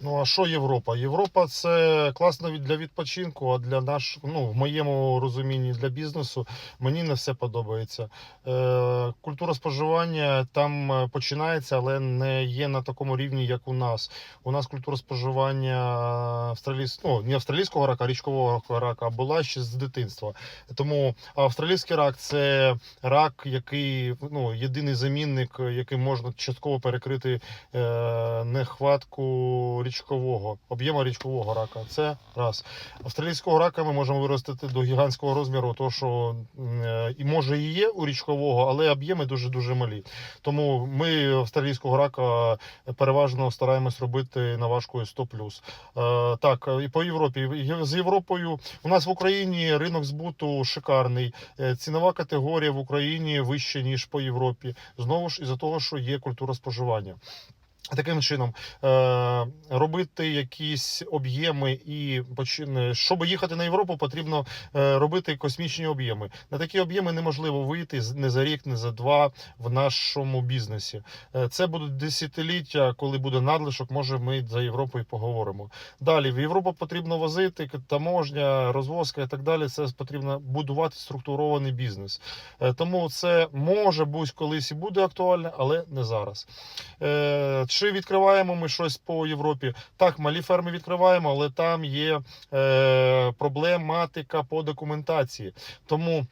Ну а що Європа? Європа це класно для відпочинку, а для наш, ну, в моєму розумінні для бізнесу мені не все подобається. Е, культура споживання там е, починається, але не є на такому рівні, як у нас. У нас культура споживання австралійсь... ну, не австралійського рака, а річкового рака була ще з дитинства. Тому австралійський рак це рак, який ну, єдиний замінник, яким можна частково перекрити е, нехватку річкового, об'єму річкового рака. Це раз. Австралійського рака ми можемо виростити до гігантського розміру, того, що е, і може і є у річкового, але об'єми дуже-дуже малі. Тому ми австралійського рака переважно стараємось робити наважкою 100+. Е, так, і по Європі. З Європою у нас в Україні ринок збуту шикарний. Е, Цінова категорія в Україні вища, ніж по Європі. Знову ж із-за того, що є культура споживання. Таким чином, е, робити якісь об'єми і щоб їхати на Європу, потрібно е, робити космічні об'єми. На такі об'єми неможливо вийти не за рік, не за два в нашому бізнесі. Е, це будуть десятиліття, коли буде надлишок. Може, ми за Європою поговоримо. Далі в Європу потрібно возити таможня, розвозка і так далі. Це потрібно будувати структурований бізнес. Тому це може бути колись і буде актуально, але не зараз. Чи відкриваємо ми щось по Європі? Так, малі ферми відкриваємо, але там є е, проблематика по документації. Тому.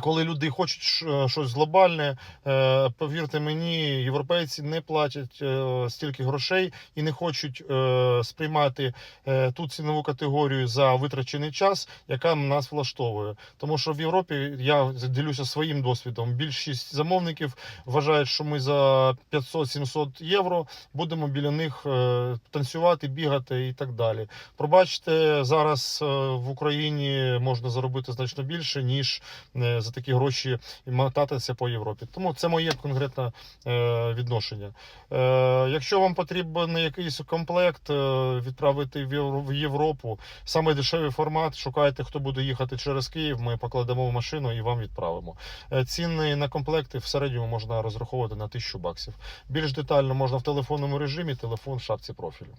Коли люди хочуть ш- щось глобальне, е, повірте мені, європейці не платять е, стільки грошей і не хочуть е, сприймати е, ту цінову категорію за витрачений час, яка нас влаштовує. Тому що в Європі я ділюся своїм досвідом. Більшість замовників вважають, що ми за 500-700 євро будемо біля них е, танцювати, бігати і так далі. Пробачте, зараз е, в Україні можна заробити значно більше, ніж е, за такі гроші мотатися по Європі. Тому це моє конкретне е, відношення. Е, якщо вам потрібен якийсь комплект е, відправити в Європу, саме дешевий формат, шукайте, хто буде їхати через Київ. Ми покладемо в машину і вам відправимо. Ціни на комплекти в середньому можна розраховувати на 1000 баксів. Більш детально можна в телефонному режимі, телефон в шапці профілю.